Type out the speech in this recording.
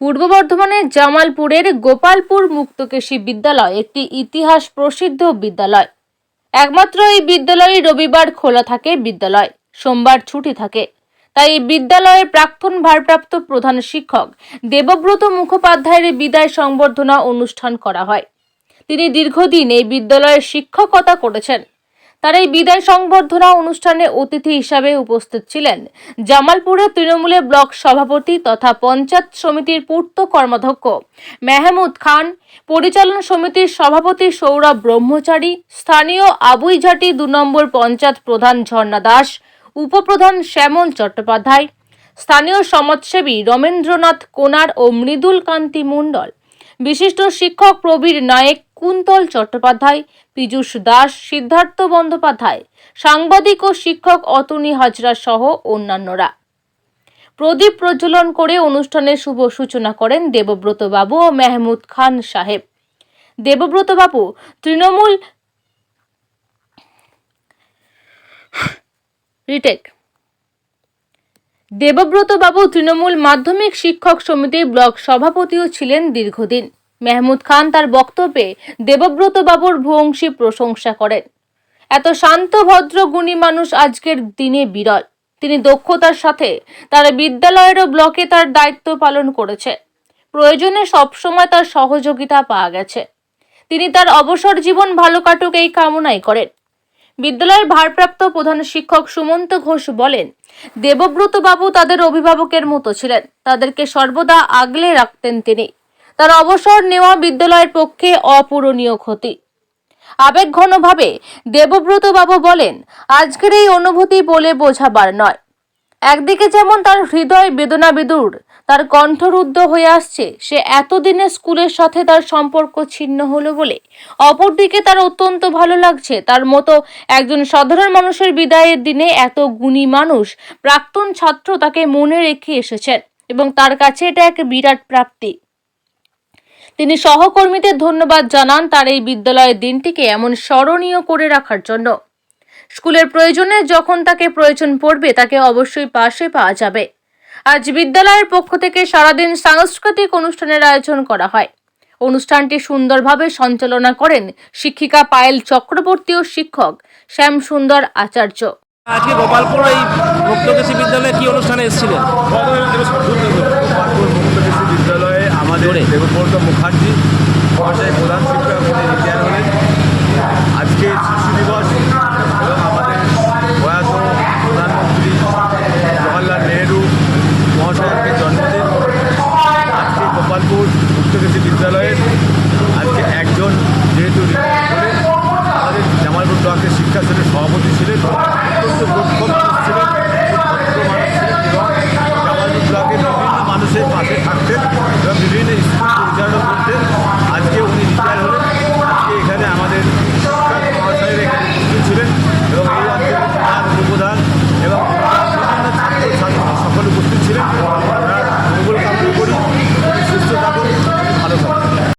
পূর্ব বর্ধমানের জামালপুরের গোপালপুর মুক্তকেশী বিদ্যালয় একটি ইতিহাস প্রসিদ্ধ বিদ্যালয়। একমাত্র এই বিদ্যালয়ে রবিবার খোলা থাকে বিদ্যালয়, সোমবার ছুটি থাকে। তাই বিদ্যালয়ের প্রাক্তন ভারপ্রাপ্ত প্রধান শিক্ষক দেবব্রত মুখোপাধ্যায়ের বিদায় সংবর্ধনা অনুষ্ঠান করা হয়। তিনি দীর্ঘদিন এই বিদ্যালয়ের শিক্ষকতা করেছেন। তার এই বিদায় সংবর্ধনা অনুষ্ঠানে অতিথি হিসাবে উপস্থিত ছিলেন। জামালপুরের তৃণমূলের ব্লক সভাপতি তথা পঞ্চায়েত সমিতির পূর্ত কর্মাধ্যক্ষ মেহমুদ খান, পরিচালন সমিতির সভাপতি সৌরভ ব্রহ্মচারী, স্থানীয় আবুইঝাটি দু নম্বর পঞ্চায়েত প্রধান ঝর্ণা দাস, উপপ্রধান শ্যামল চট্টোপাধ্যায়, স্থানীয় সমাজসেবী রমেন্দ্রনাথ কোনার ও মৃদুল কান্তি মণ্ডল। বিশিষ্ট শিক্ষক প্রবীর নায়েক কুন্তল চট্টোপাধ্যায়, পীযূষ দাস, সিদ্ধার্থ বন্দ্যোপাধ্যায়, সাংবাদিক ও শিক্ষক অতনী হাজরা সহ অন্যান্যরা। প্রদীপ প্রজ্বলন করে অনুষ্ঠানের শুভ সূচনা করেন দেবব্রত বাবু ও মেহমুদ খান সাহেব। দেবব্রত বাবু তৃণমূল রিটেক। দেবব্রত বাবু তৃণমূল মাধ্যমিক শিক্ষক সমিতির ব্লক সভাপতিও ছিলেন দীর্ঘদিন। মেহমুদ খান তার বক্তব্যে দেবব্রত বাবুর ভূয়ংশী প্রশংসা করেন। এত শান্ত, ভদ্র, গুণী মানুষ আজকের দিনে বিরল। তিনি দক্ষতার সাথে তার বিদ্যালয়ের ব্লকে তার দায়িত্ব পালন করেছে প্রয়োজনে সবসময় তার সহযোগিতা পাওয়া গেছে। তিনি তার অবসর জীবন ভালো কাটুক এই কামনাই করেন। বিদ্যালয়ের ভারপ্রাপ্ত প্রধান শিক্ষক সুমন্ত ঘোষ বলেন দেবব্রত বাবু তাদের অভিভাবকের মতো ছিলেন। তাদেরকে সর্বদা আগলে রাখতেন তিনি। তার অবসর নেওয়া বিদ্যালয়ের পক্ষে অপূরণীয় ক্ষতি। আবেগঘনভাবে দেবব্রত বাবু বলেন, আজকের এই অনুভূতি বলে বোঝাবার নয়। একদিকে যেমন তার হৃদয় বেদনা বিদুর তার কণ্ঠরুদ্ধ হয়ে আসছে, সে এতদিনে স্কুলের সাথে তার সম্পর্ক ছিন্ন হলো বলে, অপরদিকে তার অত্যন্ত ভালো লাগছে। তার মতো একজন সাধারণ মানুষের বিদায়ের দিনে এত গুণী মানুষ, প্রাক্তন ছাত্র তাকে মনে রেখে এসেছেন এবং তার কাছে এটা এক বিরাট প্রাপ্তি। তিনি সহকর্মীদের ধন্যবাদ জানান তার এই বিদ্যালয়ের দিনটিকে এমন স্মরণীয় করে রাখার জন্য। স্কুলের প্রয়োজনে যখন তাকে প্রয়োজন পড়বে তাকে অবশ্যই পাশে পাওয়া যাবে। আজ বিদ্যালয়ের পক্ষ থেকে সারাদিন সাংস্কৃতিক অনুষ্ঠানের আয়োজন করা হয়। অনুষ্ঠানটি সুন্দরভাবে সঞ্চালনা করেন শিক্ষিকা পায়েল চক্রবর্তী ও শিক্ষক শ্যাম সুন্দর আচার্য। আজকে গোপালপুর এই মুক্তকেশী বিদ্যালয়ে কি অনুষ্ঠানে এসেছিলেন? বিদ্যালয়ে আমাদের। দেবব্রত মুখার্জি মহাশয় প্রধান শিক্ষক উনি রিটায়ার হলেন আজকে শিশু দিবস এবং আমাদের প্রয়াত প্রধানমন্ত্রী জওয়াহরলাল নেহেরু মহাশয়ের জন্মদিন আজকে গোপালপুর মুক্তকৃষি বিদ্যালয়ের আজকে একজন যেহেতু আমাদের জামালপুর ব্লকের শিক্ষা